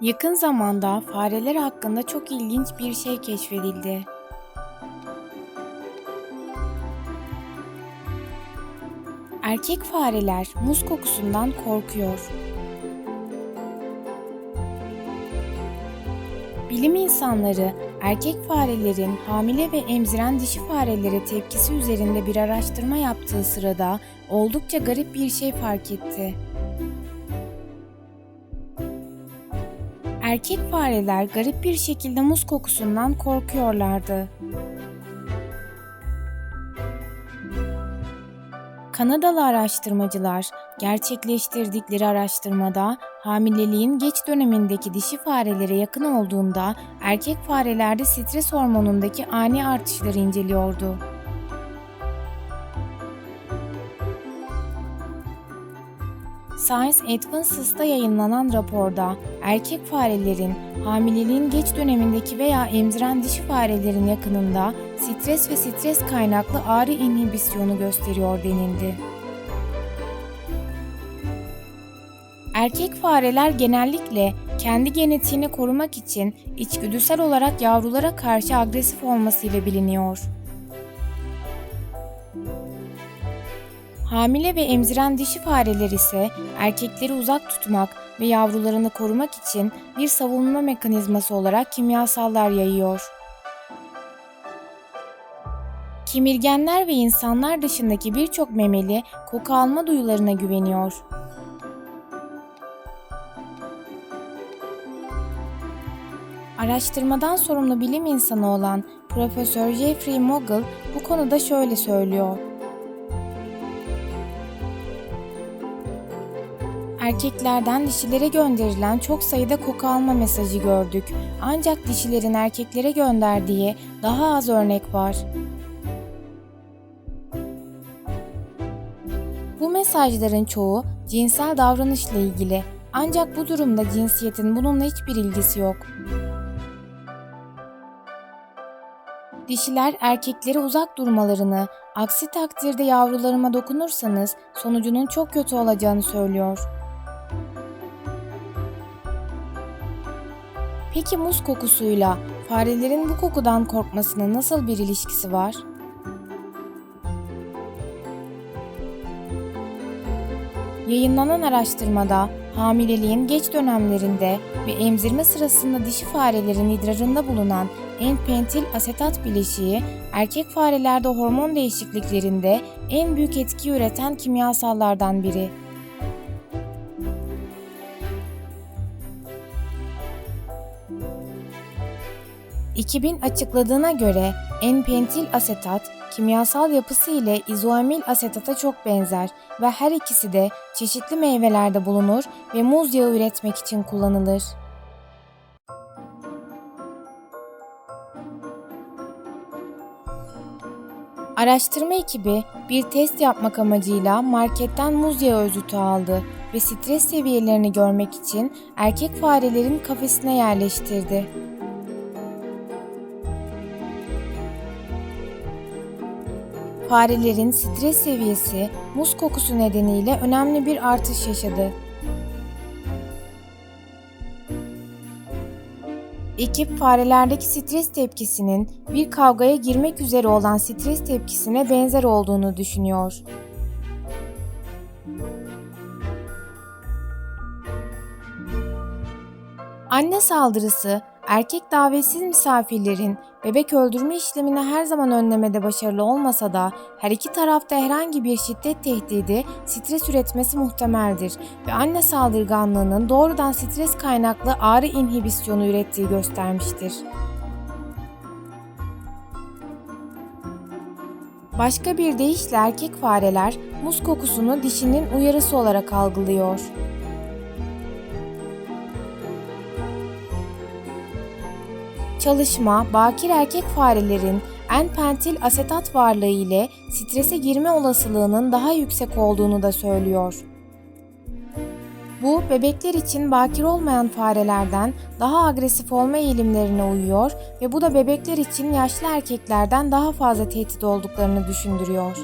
Yakın zamanda fareler hakkında çok ilginç bir şey keşfedildi. Erkek fareler muz kokusundan korkuyor. Bilim insanları erkek farelerin hamile ve emziren dişi farelere tepkisi üzerinde bir araştırma yaptığı sırada oldukça garip bir şey fark etti. Erkek fareler garip bir şekilde muz kokusundan korkuyorlardı. Kanadalı araştırmacılar gerçekleştirdikleri araştırmada hamileliğin geç dönemindeki dişi farelere yakın olduğunda erkek farelerde stres hormonundaki ani artışları inceliyordu. Science Advance'da yayınlanan raporda erkek farelerin hamileliğin geç dönemindeki veya emziren dişi farelerin yakınında stres ve stres kaynaklı ağrı inhibisyonu gösteriyor denildi. Erkek fareler genellikle kendi genetiğini korumak için içgüdüsel olarak yavrulara karşı agresif olmasıyla biliniyor. Hamile ve emziren dişi fareler ise erkekleri uzak tutmak ve yavrularını korumak için bir savunma mekanizması olarak kimyasallar yayıyor. Kemirgenler ve insanlar dışındaki birçok memeli koku alma duyularına güveniyor. Araştırmadan sorumlu bilim insanı olan Profesör Jeffrey Mogul bu konuda şöyle söylüyor. Erkeklerden dişilere gönderilen çok sayıda koku alma mesajı gördük. Ancak dişilerin erkeklere gönderdiği daha az örnek var. Bu mesajların çoğu cinsel davranışla ilgili. Ancak bu durumda cinsiyetin bununla hiçbir ilgisi yok. Dişiler erkeklere uzak durmalarını, aksi takdirde yavrularıma dokunursanız sonucunun çok kötü olacağını söylüyor. Peki muz kokusuyla farelerin bu kokudan korkmasının nasıl bir ilişkisi var? Yayınlanan araştırmada hamileliğin geç dönemlerinde ve emzirme sırasında dişi farelerin idrarında bulunan N-pentil asetat bileşiği erkek farelerde hormon değişikliklerinde en büyük etki üreten kimyasallardan biri. 2000 açıkladığına göre N-pentil asetat kimyasal yapısı ile izoamil asetata çok benzer ve her ikisi de çeşitli meyvelerde bulunur ve muz yağı üretmek için kullanılır. Araştırma ekibi bir test yapmak amacıyla marketten muz yağı özütü aldı ve stres seviyelerini görmek için erkek farelerin kafesine yerleştirdi. Farelerin stres seviyesi muz kokusu nedeniyle önemli bir artış yaşadı. Ekip farelerdeki stres tepkisinin bir kavgaya girmek üzere olan stres tepkisine benzer olduğunu düşünüyor. Anne saldırısı erkek davetsiz misafirlerin bebek öldürme işlemini her zaman önlemede başarılı olmasa da her iki tarafta herhangi bir şiddet tehdidi stres üretmesi muhtemeldir ve anne saldırganlığının doğrudan stres kaynaklı ağrı inhibisyonu ürettiği göstermiştir. Başka bir deyişle erkek fareler muz kokusunu dişinin uyarısı olarak algılıyor. Çalışma, bakir erkek farelerin N-pentil asetat varlığı ile strese girme olasılığının daha yüksek olduğunu da söylüyor. Bu, bebekler için bakir olmayan farelerden daha agresif olma eğilimlerine uyuyor ve bu da bebekler için yaşlı erkeklerden daha fazla tehdit olduklarını düşündürüyor.